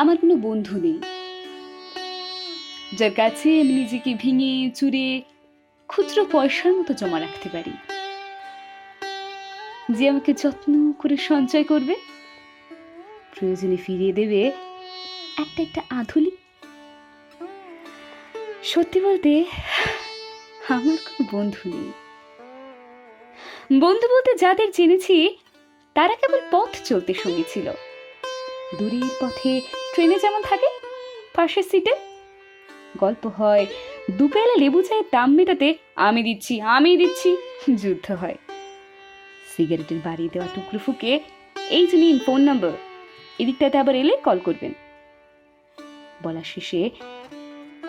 আমার কোনো বন্ধু নেই। যার কাছে আমি নিজেকে ভেঙে চুরে খুচরো পয়সার মতো জমা রাখতে পারি। যে আমাকে যত্ন করে সঞ্চয় করবে, প্রয়োজনে ফিরিয়ে দেবে একটা একটা আধুলি। সত্যি বলতে, আমার কোনো বন্ধু নেই। বন্ধু বলতে যাদের জেনেছি, তারা কেবল পথ চলতে সঙ্গী ছিল। দূরের পথে ট্রেনে যেমন থাকে, পাশের সিটে গল্প হয়। দুপেলা লেবু চায়ের দাম মেটাতে আমি দিচ্ছি আমি দিচ্ছি, যুদ্ধ হয়। সিগারেটের বাড়ি দেওয়া টুকরো ফুকে, এই যে নিন ফোন নাম্বার, এদিকটাতে আবার এলে কল করবেন। বলা শেষে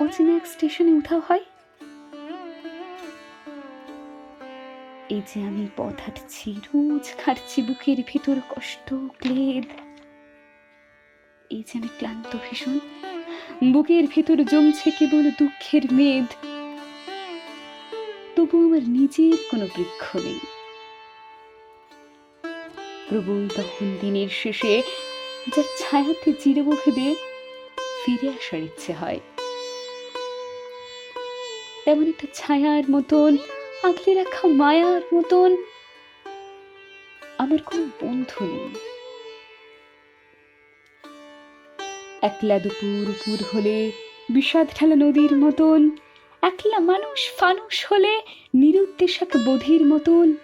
অচেনা এক স্টেশনে উঠাও হয়। এই যে আমি পথ হাঁটছি, রোজ খাটছি বুকের ভিতর কষ্ট, ক্লেদ। এই যে আমি ক্লান্ত ভীষণ। বুকের ভিতর জমছে কেবল দুঃখের মেদ। তবু আমার নিজের কোনো বৃক্ষ নেই। প্রবল তখন দিনের শেষে যার ছায়াতে ভেবে ফিরে আসার ইচ্ছে হয়। তেমন একটা ছায়ার মতন, আগলে রাখা মায়ার মতন আমার কোনো বন্ধু নেই। একলা দুপুর উপর হলে বিষাদ ঠেলা নদীর মতন, একলা মানুষ ফানুষ হলে নিরুদ্দেশক বোধির মতন।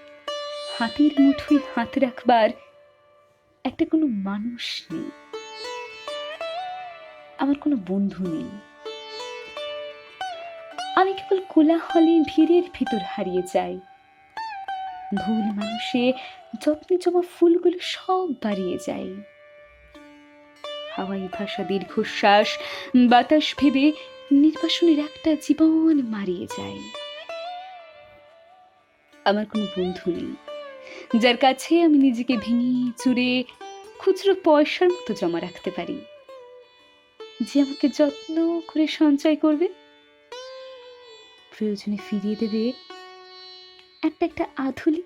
হাতের মুঠোয় হাত রাখবার একটা কোনো মানুষ নেই। আমার কোনো বন্ধু নেই। আমি কেবল কোলাহলে ভিড়ের ভিতর হারিয়ে যাই। ভুল মানুষে যত্নে জমা ফুলগুলো সব বাড়িয়ে যায়। হাওয়াই ভাষা দীর্ঘশ্বাস, বাতাস ভেবে নির্বাসনের একটা জীবন মারিয়ে যায়। আমার কোনো বন্ধু নেই। যার কাছে আমি নিজেকে ভেঙে চুরে খুচরো পয়সার মতো জমা রাখতে পারি। যে আমাকে যত্ন করে সঞ্চয় করবে, প্রয়োজনে ফিরিয়ে দেবে। একটা একটা আধুলি